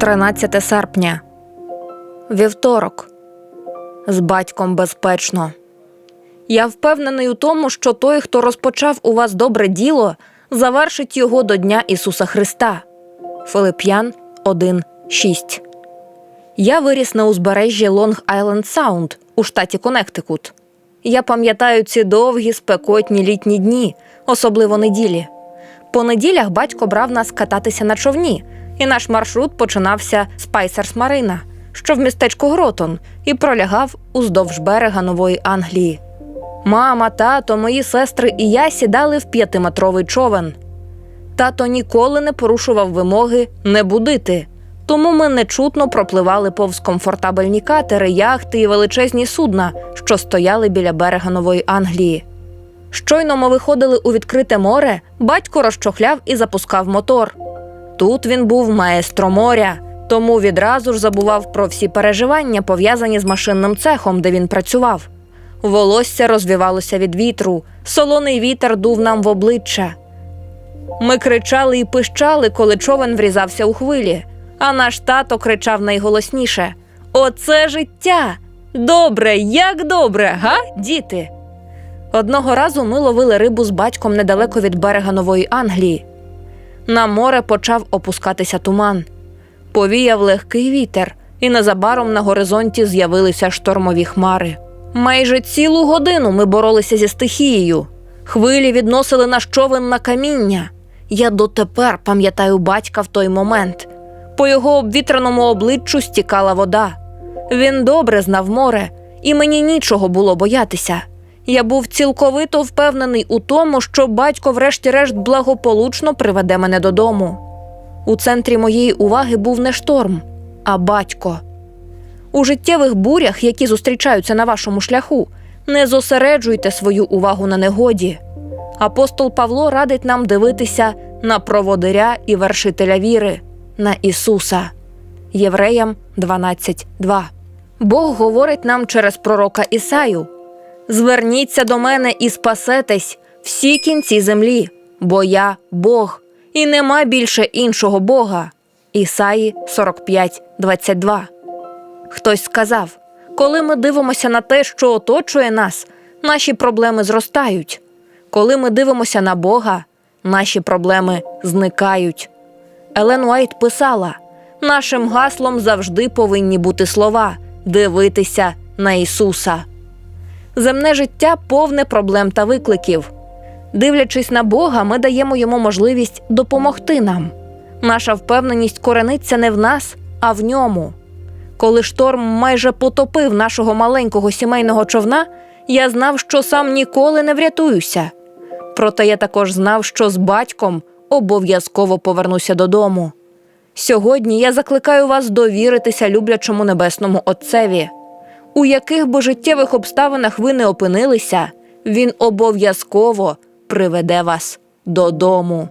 13 серпня. Вівторок. З батьком безпечно. Я впевнений у тому, що той, хто розпочав у вас добре діло, завершить його до Дня Ісуса Христа. Филип'ян 1.6 Я виріс на узбережжі Лонг Айленд Саунд у штаті Коннектикут. Я пам'ятаю ці довгі спекотні літні дні, особливо неділі. По неділях батько брав нас кататися на човні, і наш маршрут починався з Пайсерс Марина, що в містечку Гротон, і пролягав уздовж берега Нової Англії. Мама, тато, мої сестри і я сідали в п'ятиметровий човен. Тато ніколи не порушував вимоги не будити, тому ми нечутно пропливали повз комфортабельні катери, яхти і величезні судна, що стояли біля берега Нової Англії. Щойно ми виходили у відкрите море, батько розчохляв і запускав мотор. Тут він був маестро моря, тому відразу ж забував про всі переживання, пов'язані з машинним цехом, де він працював. Волосся розвівалося від вітру, солоний вітер дув нам в обличчя. Ми кричали і пищали, коли човен врізався у хвилі, а наш тато кричав найголосніше: Оце життя! Добре, як добре, га, діти? Одного разу ми ловили рибу з батьком недалеко від берега Нової Англії. На море почав опускатися туман. Повіяв легкий вітер, і незабаром на горизонті з'явилися штормові хмари. Майже цілу годину ми боролися зі стихією. Хвилі відносили наш човен на каміння. Я дотепер пам'ятаю батька в той момент. По його обвітреному обличчю стікала вода. Він добре знав море, і мені нічого було боятися. Я був цілковито впевнений у тому, що батько, врешті-решт, благополучно приведе мене додому. У центрі моєї уваги був не шторм, а батько. У життєвих бурях, які зустрічаються на вашому шляху, не зосереджуйте свою увагу на негоді. Апостол Павло радить нам дивитися на проводиря і вершителя віри, на Ісуса. Євреям 12.2. Бог говорить нам через пророка Ісаю: Зверніться до мене і спасетесь всі кінці землі, бо я Бог, і нема більше іншого Бога. Ісаї 45.22. Хтось сказав: коли ми дивимося на те, що оточує нас, наші проблеми зростають. Коли ми дивимося на Бога, наші проблеми зникають. Елен Уайт писала: нашим гаслом завжди повинні бути слова дивитися на Ісуса. Земне життя повне проблем та викликів. Дивлячись на Бога, ми даємо йому можливість допомогти нам. Наша впевненість корениться не в нас, а в ньому. Коли шторм майже потопив нашого маленького сімейного човна, я знав, що сам ніколи не врятуюся. Проте я також знав, що з батьком обов'язково повернуся додому. Сьогодні я закликаю вас довіритися люблячому небесному Отцеві. У яких би життєвих обставинах ви не опинилися, він обов'язково приведе вас додому.